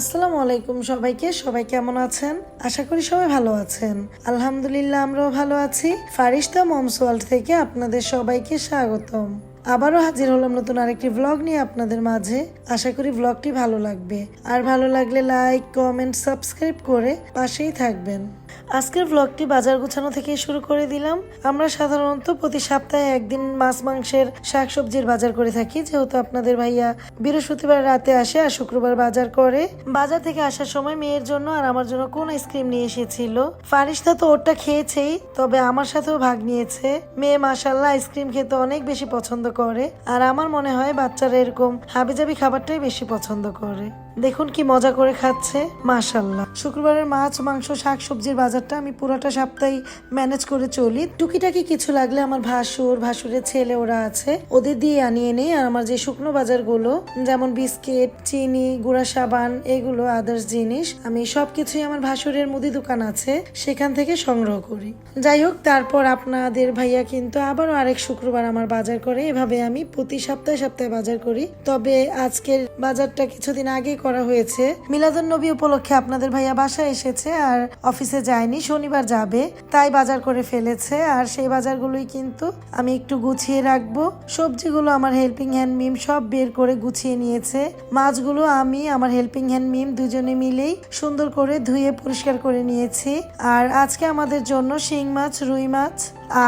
আসসালামু আলাইকুম সবাইকে, সবাই কেমন আছেন? আশা করি সবাই ভালো আছেন। আলহামদুলিল্লাহ, আমরাও ভালো আছি। ফারিস্তা মমস ওয়ার্ল্ড থেকে আপনাদের সবাইকে স্বাগতম। আবারও হাজির হলাম নতুন আরেকটি ব্লগ নিয়ে আপনাদের মাঝে। আশা করি ব্লগটি ভালো লাগবে। আর ভালো লাগলে লাইক কমেন্ট সাবস্ক্রাইব করে পাশেই থাকবেন। আজকের ব্লগটি বাজার গুছানো থেকে শুরু করে দিলাম। আমরা সাধারণত প্রতি সপ্তাহে একদিন মাছ, মাংসের শাকসবজির বাজার করে থাকি। যেহেতু আপনাদের ভাইয়া বৃহস্পতিবার রাতে আসে আর শুক্রবার বাজার করে। বাজার থেকে আসার সময় মেয়ের জন্য আর আমার জন্য কোন আইসক্রিম নিয়ে এসেছিল? ফারিস্তা তো ওরটা খেয়েছেই, তবে আমার সাথেও ভাগ নিয়েছে। মেয়ে মাসাল্লাহ আইসক্রিম খেতে অনেক বেশি পছন্দ করে। আর আমার মনে হয় বাচ্চারা এরকম হাবিজাবি খাবারটাই বেশি পছন্দ করে। দেখুন কি মজা করে খাচ্ছে। মাশাল্লাহ শুক্রবারের মাছ, মাংস শাক সবজির বাজারটা আমি পুরোটা সপ্তাহে ম্যানেজ করে চলি। টুকিটাকি কিছু লাগলে আমার ভাসুর, ভাসুরের ছেলে ওরা আছে, ওদের দিয়ে আনিয়ে নেই। আর আমার যে শুকনো বাজারগুলো, যেমন বিস্কিট, চিনি, গুঁড়া সাবান, এগুলো আদার্স জিনিস, আমি সবকিছুই আমার ভাসুরের মুদি দোকান আছে, সেখান থেকে সংগ্রহ করি। যাই হোক, তারপর আপনাদের ভাইয়া কিন্তু আবারও আরেক শুক্রবার আমার বাজার করে। এভাবে আমি প্রতি সপ্তাহে সপ্তাহে বাজার করি। তবে আজকের বাজারটা কিছুদিন আগে করা হয়েছে। মিলাদুন নবী উপলক্ষে আপনাদের ভাইয়া বাসায় এসেছে আর অফিসে যায়নি, শনিবার যাবে। তাই বাজার করে ফেলেছে, আর সেই বাজারগুলোই কিন্তু আমি একটু গুছিয়ে রাখব। সবজিগুলো আমার হেল্পিং হ্যান্ড মিম সব বের করে গুছিয়ে নিয়েছে। মাছগুলো আমি, আমার হেল্পিং হ্যান্ড মিম দুজনে মিলেই সুন্দর করে ধুয়ে পরিষ্কার করে নিয়েছি। আর আজকে আমাদের জন্য শিং মাছ, রুই মাছ,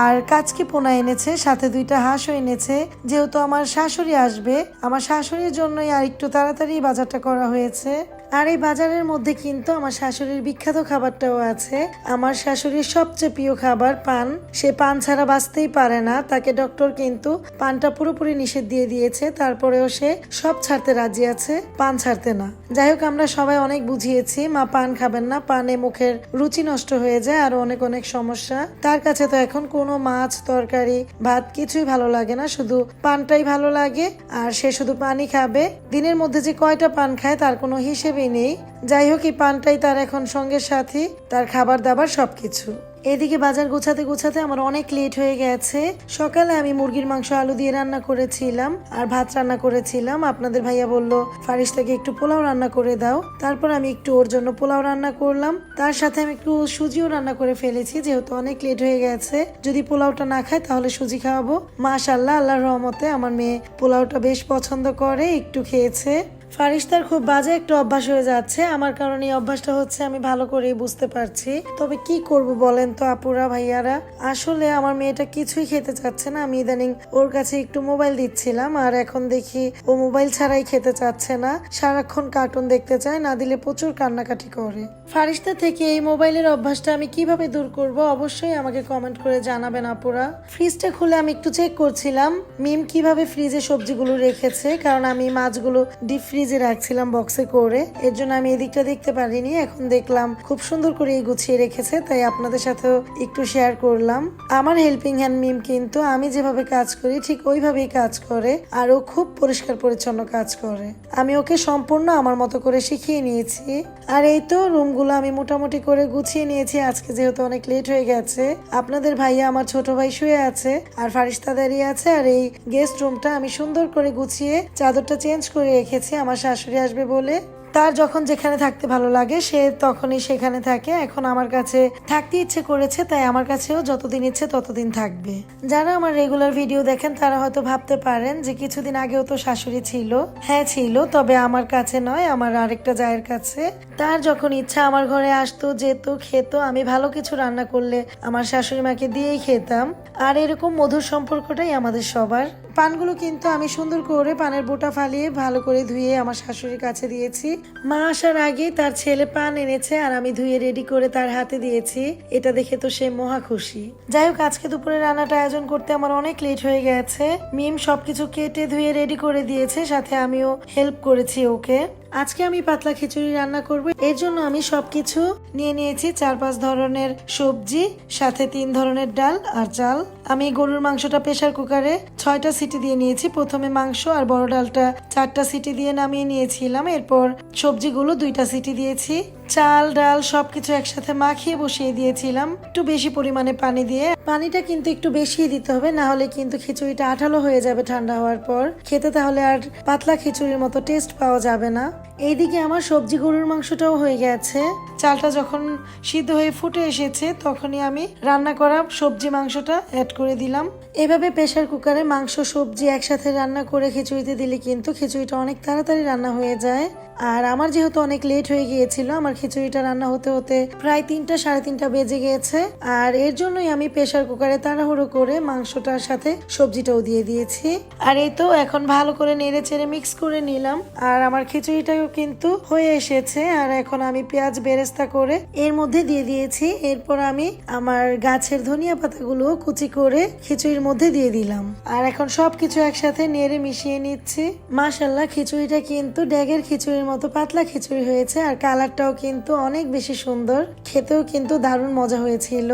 আর কাচকি পোনা এনেছে, সাথে দুইটা হাঁসও এনেছে। যেহেতু আমার শাশুড়ি আসবে, আমার শাশুড়ির জন্যই আর একটু তাড়াতাড়ি বাজারটা করা হয়েছে। আর এই বাজারের মধ্যে কিন্তু আমার শাশুড়ির বিখ্যাত খাবারটাও আছে। আমার শাশুড়ির সবচেয়ে প্রিয় খাবার পান। সে পান ছাড়া বাঁচতেই পারে না। তাকে ডক্টর কিন্তু পানটা পুরোপুরি নিষেধ দিয়ে দিয়েছে। তারপরেও সে সব ছাড়তে রাজি আছে, পান ছাড়তে না। যাই হোক, আমরা সবাই অনেক বুঝিয়েছি, মা পান খাবেন না, পানে মুখের রুচি নষ্ট হয়ে যায়, আর অনেক অনেক সমস্যা। তার কাছে তো এখন কোনো মাছ, তরকারি, ভাত কিছুই ভালো লাগে না। শুধু পানটাই ভালো লাগে, আর সে শুধু পানি খাবে। দিনের মধ্যে যে কয়টা পান খায়, তার কোনো হিসেবেই নেই যাই হোক, এই পানটাই তার এখন সঙ্গে সাথী, তার খাবার দাবার সবকিছু। এদিকে বাজার গোছাতে গোছাতে আমার অনেক লেট হয়ে গেছে। সকালে আমি মুরগির মাংস, আলু দিয়ে রান্না করেছিলাম আর ভাত রান্না করেছিলাম। আপনাদের ভাইয়া বলল ফারিস্তাকে একটু পোলাও রান্না করে দাও। তারপর আমি একটু ওর জন্য পোলাও রান্না করলাম। তার সাথে আমি একটু সুজিও রান্না করে ফেলেছি, যেহেতু অনেক লেট হয়ে গেছে। যদি পোলাওটা না খায়, তাহলে সুজি খাওয়াবো। মাশাল্লাহ আল্লাহর রহমতে আমার মেয়ে পোলাওটা বেশ পছন্দ করে, একটু খেয়েছে। ফারিস্তার খুব বাজে একটা অভ্যাস হয়ে যাচ্ছে। আমার কারণে এই অভ্যাসটা হচ্ছে, আমি ভালো করেই বুঝতে পারছি। তবে কি করব বলেন তো আপুরা, ভাইয়ারা? আসলে আমার মেয়েটা কিছুই খেতে চাচ্ছে না। আমি ইদানিং ওর কাছে একটু মোবাইল দিচ্ছিলাম, আর এখন দেখি ও মোবাইল ছাড়াই খেতে চাচ্ছে না। সারাক্ষণ কার্টুন দেখতে চায়, না দিলে প্রচুর কান্নাকাটি করে। ফারিস্তা থেকে এই মোবাইলের অভ্যাসটা আমি কীভাবে দূর করব অবশ্যই আমাকে কমেন্ট করে জানাবেন, আপুরা। ফ্রিজটা খুলে আমি একটু চেক করছিলাম। মিম কীভাবে ফ্রিজে সবজিগুলো রেখেছে? কারণ আমি মাছগুলো ডিপ ফ্রিজে রাখছিলাম বক্সে করে। এর জন্য আমি এদিকটা দেখতে পারিনি। এখন দেখলাম খুব সুন্দর করে এই গুছিয়ে রেখেছে, তাই আপনাদের সাথেও একটু শেয়ার করলাম। আমার হেল্পিং হ্যান্ড মিম কিন্তু আমি যেভাবে কাজ করি, ঠিক ওইভাবেই কাজ করে। আর ও খুব পরিষ্কার পরিচ্ছন্ন কাজ করে। আমি ওকে সম্পূর্ণ আমার মতো করে শিখিয়ে নিয়েছি। আর এই তো রুমগুলো আমি মোটামুটি করে গুছিয়ে নিয়েছি। আজকে যেহেতু অনেক লেট হয়ে গেছে, আপনাদের ভাইয়া আমার ছোট ভাই শুয়ে আছে, আর ফারিস্তা দাঁড়িয়ে আছে, আর এই গেস্ট রুমটা আমি সুন্দর করে গুছিয়ে চাদরটা চেঞ্জ করে রেখেছি। আমার শাশুড়ি আসবে বলে তার যখন যেখানে থাকতে ভালো লাগে, সে তখনই সেখানে থাকে। এখন আমার কাছে থাকতে ইচ্ছে করেছে, তাই আমার কাছেও যতদিন ইচ্ছে ততদিন থাকবে। যারা আমার রেগুলার ভিডিও দেখেন, তারা হয়তো ভাবতে পারেন যে কিছুদিন আগেও তো শাশুড়ি ছিল। হ্যাঁ ছিল, তবে আমার কাছে নয়, আমার আরেকটা জায়ের কাছে। তার যখন ইচ্ছা আমার ঘরে আসতো, যেত, খেত, আমি ভালো কিছু রান্না করলে আমার শাশুড়ি মাকে দিয়েই খেতাম। আর এরকম মধুর সম্পর্কটাই আমাদের সবার। পানগুলো কিন্তু আমি সুন্দর করে পানের বোটা ফালিয়ে ভালো করে ধুয়ে আমার শাশুড়ির কাছে দিয়েছি। মা আসার আগে তার ছেলে পান এনেছে আর আমি ধুয়ে রেডি করে তার হাতে দিয়েছি। এটা দেখে তো সে মহা খুশি। যাই হোক, আজকে দুপুরে রান্নাটা আয়োজন করতে আমার অনেক লেট হয়ে গেছে। মিম সবকিছু কেটে ধুয়ে রেডি করে দিয়েছে, সাথে আমিও হেল্প করেছি ওকে। আজকে আমি পাতলা খিচুড়ি রান্না করব। এর জন্য আমি সবকিছু নিয়ে নিয়েছি। চার পাঁচ ধরনের সবজি, সাথে তিন ধরনের ডাল আর চাল। আমি গরুর মাংসটা প্রেশার কুকারে ছয়টা সিটি দিয়ে নিয়েছি। প্রথমে মাংস আর বড় ডালটা চারটা সিটি দিয়ে নামিয়ে নিয়েছিলাম। এরপর সবজিগুলো দুইটা সিটি দিয়েছি। চাল, ডাল সবকিছু একসাথে মাখিয়ে বসিয়ে দিয়েছিলাম। একটু বেশি পরিমাণে পানি দিয়ে। পানিটা কিন্তু একটু বেশি দিতে হবে, না হলে কিন্তু খিচুড়িটা আঠালো হয়ে যাবে ঠান্ডা হওয়ার পর। খেতে তাহলে আর পাতলা খিচুড়ির মতো টেস্ট পাওয়া যাবে না। এইদিকে আমার সবজি গরুর মাংসটাও হয়ে গেছে। চালটা যখন সিদ্ধ হয়ে ফুটে এসেছে, তখনই আমি রান্না করা সবজি মাংসটা অ্যাড করে দিলাম। এভাবে প্রেসার কুকারে মাংস, সবজি একসাথে রান্না করে খিচুড়িতে দিলে কিন্তু খিচুড়িটা অনেক তাড়াতাড়ি রান্না হয়ে যায়। আর আমার যেহেতু অনেক লেট হয়ে গিয়েছিল, আমার খিচুড়িটা রান্না হতে হতে প্রায় তিনটা, সাড়ে তিনটা বেজে গিয়েছে আর এর জন্যই আমি প্রেসার কুকারে তাড়াহুড়ো করে মাংসটার সাথে সবজিটাও দিয়ে দিয়েছি। আর এই তো এখন ভালো করে নেড়ে চেড়ে মিক্স করে নিলাম। আর আমার খিচুড়িটাও কিন্তু হয়ে এসেছে। আর এখন আমি পেঁয়াজ বেরেস্তা করে এর মধ্যে দিয়ে দিয়েছি। এরপর আমি আমার গাছের ধনিয়া পাতাগুলো কুচি করে খিচুড়ির মধ্যে দিয়ে দিলাম। আর এখন সবকিছু একসাথে নেড়ে মিশিয়ে নিচ্ছি। মাশাল্লাহ খিচুড়িটা কিন্তু ড্যাগের খিচুড়ির মতো পাতলা খিচুড়ি হয়েছে আর কালারটাও কিন্তু অনেক বেশি সুন্দর। খেতেও কিন্তু দারুণ মজা হয়েছিল।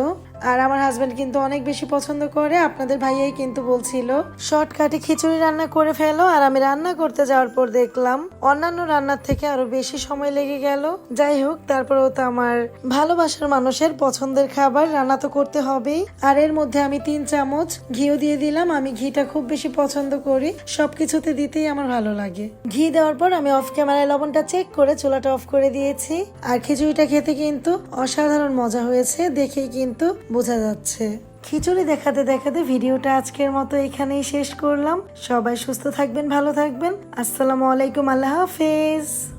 আর আমার হাজবেন্ড কিন্তু অনেক বেশি পছন্দ করে। আপনাদের ভাইয়াই কিন্তু বলছিল, শর্টকাটে খিচুড়ি রান্না করে ফেলো আর আমি রান্না করতে যাওয়ার পর দেখলাম অন্যান্য রান্নার থেকে আরও বেশি সময় লেগে গেল। যাই হোক তারপরেও তো আমার ভালোবাসার মানুষের পছন্দের খাবার, রান্না তো করতে হবেই। আর এর মধ্যে আমি তিন চামচ ঘিও দিয়ে দিলাম। আমি ঘিটা খুব বেশি পছন্দ করি, সবকিছুতে দিতেই আমার ভালো লাগে। ঘি দেওয়ার পর আমি অফ ক্যামেরায় লবণটা চেক করে চুলাটা অফ করে দিয়েছি। আর খিচুড়িটা খেতে কিন্তু অসাধারণ মজা হয়েছে, দেখেই কিন্তু বোঝা যাচ্ছে। খিচুড়ি দেখাতে দেখাতে ভিডিওটা আজকের মতো এখানেই শেষ করলাম। সবাই সুস্থ থাকবেন, ভালো থাকবেন। আসসালামু আলাইকুম, আল্লাহ হাফেজ।